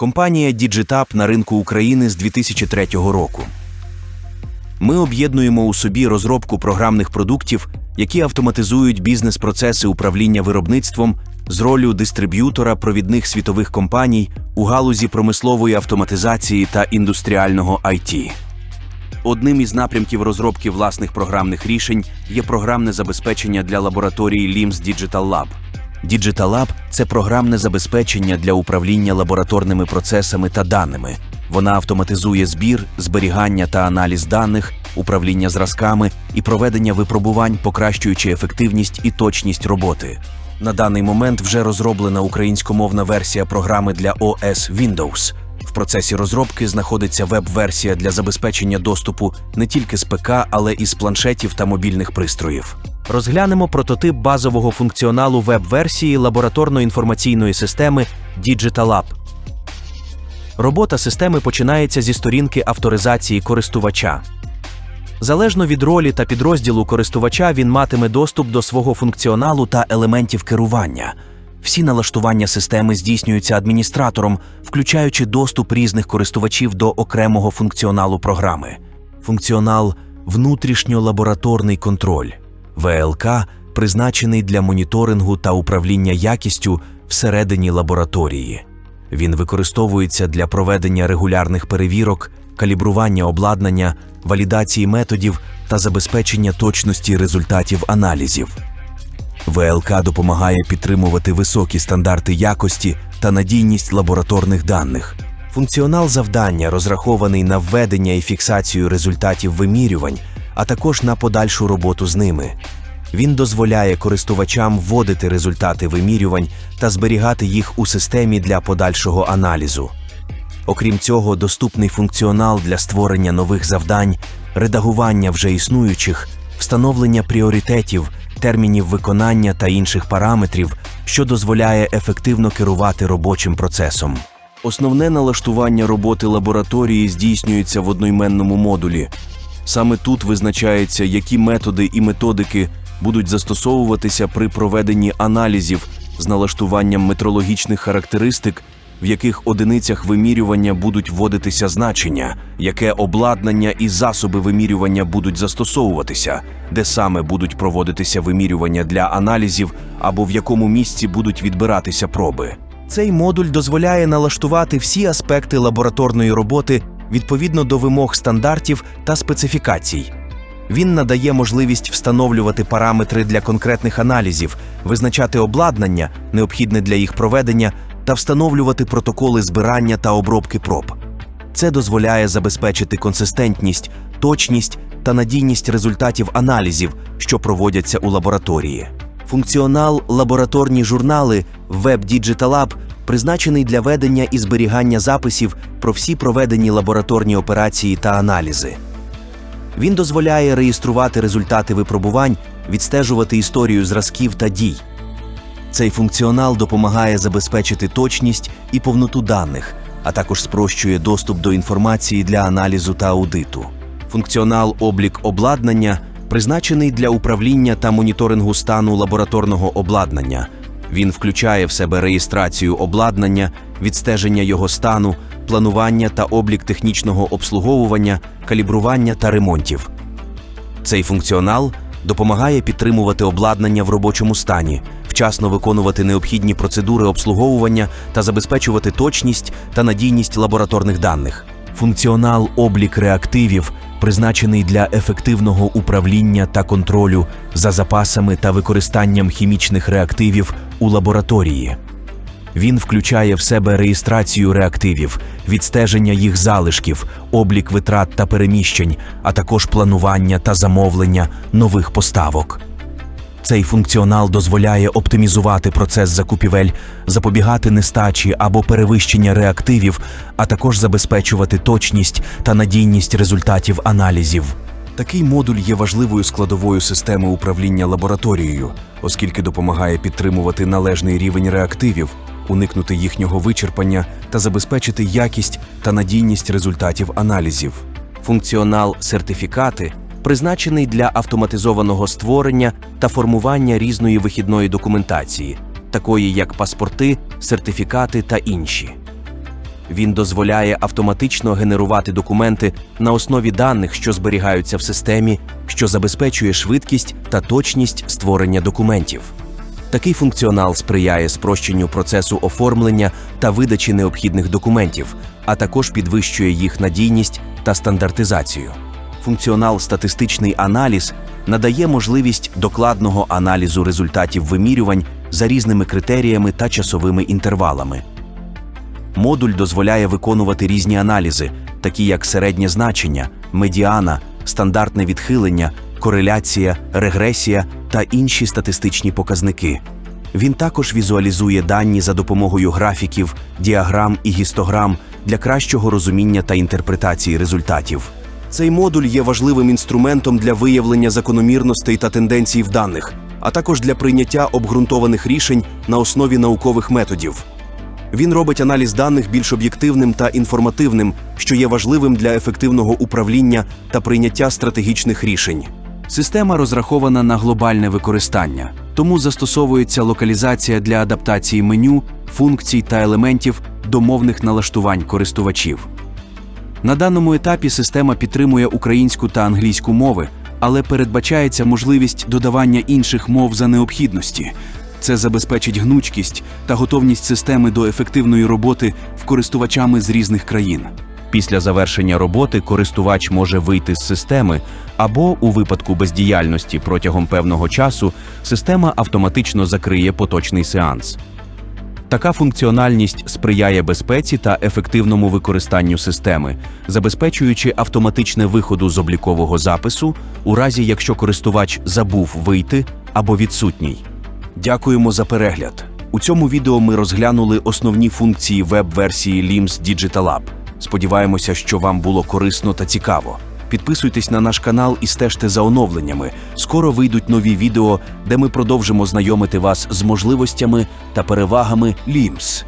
Компанія Digitap на ринку України з 2003 року. Ми об'єднуємо у собі розробку програмних продуктів, які автоматизують бізнес-процеси управління виробництвом з ролью дистриб'ютора провідних світових компаній у галузі промислової автоматизації та індустріального IT. Одним із напрямків розробки власних програмних рішень є програмне забезпечення для лабораторії LIMS Digital Lab. Digital Lab – це програмне забезпечення для управління лабораторними процесами та даними. Вона автоматизує збір, зберігання та аналіз даних, управління зразками і проведення випробувань, покращуючи ефективність і точність роботи. На даний момент вже розроблена українськомовна версія програми для OS Windows. В процесі розробки знаходиться веб-версія для забезпечення доступу не тільки з ПК, але і з планшетів та мобільних пристроїв. Розглянемо прототип базового функціоналу веб-версії лабораторно-інформаційної системи Digital Lab. Робота системи починається зі сторінки авторизації користувача. Залежно від ролі та підрозділу користувача, він матиме доступ до свого функціоналу та елементів керування. Всі налаштування системи здійснюються адміністратором, включаючи доступ різних користувачів до окремого функціоналу програми. Функціонал внутрішньолабораторний контроль ВЛК призначений для моніторингу та управління якістю всередині лабораторії. Він використовується для проведення регулярних перевірок, калібрування обладнання, валідації методів та забезпечення точності результатів аналізів. ВЛК допомагає підтримувати високі стандарти якості та надійність лабораторних даних. Функціонал завдання розрахований на введення і фіксацію результатів вимірювань, а також на подальшу роботу з ними. Він дозволяє користувачам вводити результати вимірювань та зберігати їх у системі для подальшого аналізу. Окрім цього, доступний функціонал для створення нових завдань, редагування вже існуючих, встановлення пріоритетів, термінів виконання та інших параметрів, що дозволяє ефективно керувати робочим процесом. Основне налаштування роботи лабораторії здійснюється в одноіменному модулі. Саме тут визначається, які методи і методики будуть застосовуватися при проведенні аналізів з налаштуванням метрологічних характеристик, в яких одиницях вимірювання будуть вводитися значення, яке обладнання і засоби вимірювання будуть застосовуватися, де саме будуть проводитися вимірювання для аналізів або в якому місці будуть відбиратися проби. Цей модуль дозволяє налаштувати всі аспекти лабораторної роботи відповідно до вимог стандартів та специфікацій. Він надає можливість встановлювати параметри для конкретних аналізів, визначати обладнання, необхідне для їх проведення, та встановлювати протоколи збирання та обробки проб. Це дозволяє забезпечити консистентність, точність та надійність результатів аналізів, що проводяться у лабораторії. Функціонал лабораторні журнали Web Digital Lab призначений для ведення і зберігання записів про всі проведені лабораторні операції та аналізи. Він дозволяє реєструвати результати випробувань, відстежувати історію зразків та дій. Цей функціонал допомагає забезпечити точність і повноту даних, а також спрощує доступ до інформації для аналізу та аудиту. Функціонал облік обладнання призначений для управління та моніторингу стану лабораторного обладнання. Він включає в себе реєстрацію обладнання, відстеження його стану, планування та облік технічного обслуговування, калібрування та ремонтів. Цей функціонал допомагає підтримувати обладнання в робочому стані, вчасно виконувати необхідні процедури обслуговування та забезпечувати точність та надійність лабораторних даних. Функціонал облік реактивів призначений для ефективного управління та контролю за запасами та використанням хімічних реактивів у лабораторії. Він включає в себе реєстрацію реактивів, відстеження їх залишків, облік витрат та переміщень, а також планування та замовлення нових поставок. Цей функціонал дозволяє оптимізувати процес закупівель, запобігати нестачі або перевищення реактивів, а також забезпечувати точність та надійність результатів аналізів. Такий модуль є важливою складовою системи управління лабораторією, оскільки допомагає підтримувати належний рівень реактивів, уникнути їхнього вичерпання та забезпечити якість та надійність результатів аналізів. Функціонал сертифікати призначений для автоматизованого створення та формування різної вихідної документації, такої як паспорти, сертифікати та інші. Він дозволяє автоматично генерувати документи на основі даних, що зберігаються в системі, що забезпечує швидкість та точність створення документів. Такий функціонал сприяє спрощенню процесу оформлення та видачі необхідних документів, а також підвищує їх надійність та стандартизацію. Функціонал статистичний аналіз надає можливість докладного аналізу результатів вимірювань за різними критеріями та часовими інтервалами. Модуль дозволяє виконувати різні аналізи, такі як середнє значення, медіана, стандартне відхилення, кореляція, регресія та інші статистичні показники. Він також візуалізує дані за допомогою графіків, діаграм і гістограм для кращого розуміння та інтерпретації результатів. Цей модуль є важливим інструментом для виявлення закономірностей та тенденцій в даних, а також для прийняття обґрунтованих рішень на основі наукових методів. Він робить аналіз даних більш об'єктивним та інформативним, що є важливим для ефективного управління та прийняття стратегічних рішень. Система розрахована на глобальне використання, тому застосовується локалізація для адаптації меню, функцій та елементів до мовних налаштувань користувачів. На даному етапі система підтримує українську та англійську мови, але передбачається можливість додавання інших мов за необхідності. Це забезпечить гнучкість та готовність системи до ефективної роботи в користувачами з різних країн. Після завершення роботи користувач може вийти з системи, або у випадку бездіяльності протягом певного часу система автоматично закриє поточний сеанс. Така функціональність сприяє безпеці та ефективному використанню системи, забезпечуючи автоматичне виходу з облікового запису у разі, якщо користувач забув вийти або відсутній. Дякуємо за перегляд. У цьому відео ми розглянули основні функції веб-версії LIMS Digital Lab. Сподіваємося, що вам було корисно та цікаво. Підписуйтесь на наш канал і стежте за оновленнями. Скоро вийдуть нові відео, де ми продовжимо знайомити вас з можливостями та перевагами LIMS.